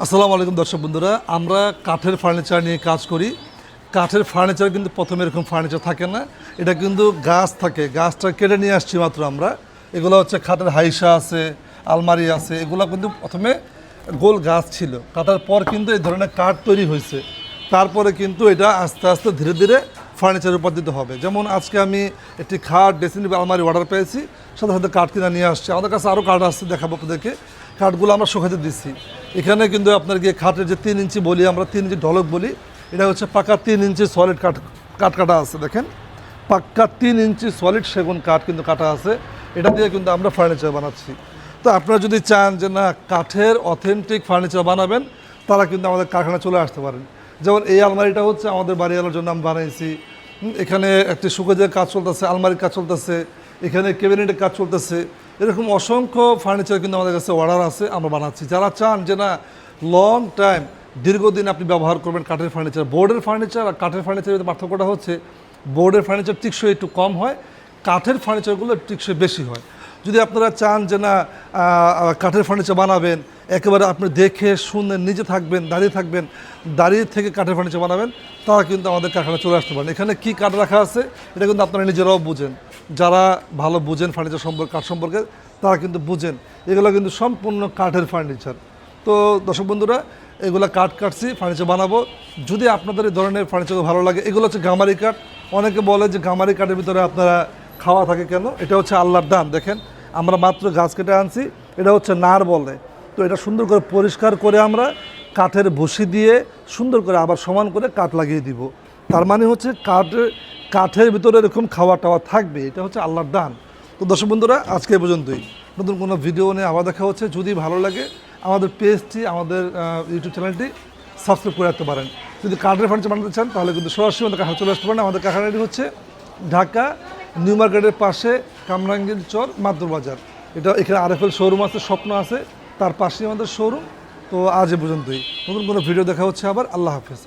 আসসালামু আলাইকুম দর্শক বন্ধুরা, আমরা কাঠের ফার্নিচার নিয়ে কাজ করি। কাঠের ফার্নিচার কিন্তু প্রথমে এরকম ফার্নিচার থাকে না, এটা কিন্তু গাছ থাকে। গাছটা কেটে নিয়ে আসছি মাত্র আমরা। এগুলো হচ্ছে খাটের হাইসা আছে, আলমারি আছে, এগুলো কিন্তু প্রথমে গোল গাছ ছিল। কাটার পর কিন্তু এই ধরনের কাঠ তৈরি হয়েছে। তারপরে কিন্তু এটা আস্তে আস্তে ধীরে ধীরে ফার্নিচার উপার্জিত হবে। যেমন আজকে আমি একটি খাট ড্রেসিং আলমারি অর্ডার পেয়েছি। সাথে সাথে কাঠ কিনে নিয়ে আসছি। আমাদের কাছে আরও কাঠ আসছে দেখাবো আপনাদেরকে। কাঠগুলো আমরা শুকাতে দিচ্ছি। এখানে কিন্তু আপনার গিয়ে খাটের যে তিন ইঞ্চি বলি আমরা তিন ইঞ্চি ঢলক বলি এটা হচ্ছে পাকা তিন ইঞ্চি সলিড কাঠ কাঠ কাটা আছে দেখেন। পাক্কা তিন ইঞ্চি সলিড সেগুন কাঠ কিন্তু কাটা আছে। এটা দিয়ে কিন্তু আমরা ফার্নিচার বানাচ্ছি। তো আপনারা যদি চান যে না কাঠের অথেন্টিক ফার্নিচার বানাবেন তারা কিন্তু আমাদের কারখানায় চলে আসতে পারেন। যেমন এই আলমারিটা হচ্ছে আমাদের বাড়িওয়ালার জন্য আমি বানিয়েছি হুম, এখানে একটি সুকেজের কাজ চলতেছে আলমারির কাজ চলতেছে এখানে ক্যাবিনেটের কাজ চলতেছে। এরকম অসংখ্য ফার্নিচার কিন্তু আমাদের কাছে অর্ডার আছে, আমরা বানাচ্ছি। যারা চান যে না লং টাইম দীর্ঘদিন আপনি ব্যবহার করবেন কাঠের ফার্নিচার বোর্ডের ফার্নিচার আর কাঠের ফার্নিচারের পার্থক্যটা হচ্ছে বোর্ডের ফার্নিচার টিকসই একটু কম হয়, কাঠের ফার্নিচারগুলো টিকসই বেশি হয়। যদি আপনারা চান যে না কাঠের ফার্নিচার বানাবেন, একেবারে আপনি দেখে শুনে নিজে থাকবেন, দাঁড়িয়ে থাকবেন, দাঁড়িয়ে থেকে কাঠের ফার্নিচার বানাবেন তারা কিন্তু আমাদের কারখানায় চলে আসতে পারেন এখানে কী কাঠ রাখা আছে, এটা কিন্তু আপনারা নিজেরাও বুঝেন। যারা ভালো বুঝেন ফার্নিচার সম্পর্কে, কাঠ সম্পর্কে, তারা কিন্তু বুঝেন। এগুলো কিন্তু সম্পূর্ণ কাঠের ফার্নিচার তো দর্শক বন্ধুরা, এগুলো কাঠ কাটছি ফার্নিচার বানাবো। যদি আপনাদের এই ধরনের ফার্নিচার ভালো লাগে, এগুলো হচ্ছে গামারি কাঠ। অনেকে বলে যে গামারি কাঠের ভিতরে আপনারা খাওয়া থাকে কেন? এটা হচ্ছে আল্লাহর দান, দেখেন। আমরা মাত্র গাছ কেটে আনছি, এটা হচ্ছে নার বলে। তো এটা সুন্দর করে পরিষ্কার করে আমরা কাঠের ভুসি দিয়ে সুন্দর করে আবার সমান করে কাঠ লাগিয়ে দিব। তার মানে হচ্ছে কাঠের কাঠের ভিতরে এরকম খাওয়া টাওয়া থাকবে, এটা হচ্ছে আল্লাহর দান। তো দর্শক বন্ধুরা, আজকে পর্যন্তই। নতুন কোনো ভিডিও নিয়ে আবার দেখা হচ্ছে। যদি ভালো লাগে, আমাদের পেজটি, আমাদের ইউটিউব চ্যানেলটি সাবস্ক্রাইব করে রাখতে পারেন। যদি কাঠের ফার্নিচার বানাতে চান, তাহলে কিন্তু সরাসরি আমাদের কাছে চলে আসতে পারেন। আমাদের কারখানাটি হচ্ছে ঢাকা, নিউ মার্কেটের পাশে কামরাঙ্গীর চর, মাদুর বাজার। এটা এখানে আরএফএল শোরুম আছে, স্বপ্ন আছে, তার পাশেই আমাদের শোরুম তো আজ এ পর্যন্তই। নতুন কোনো ভিডিও দেখা হচ্ছে আবার। আল্লাহ হাফেজ।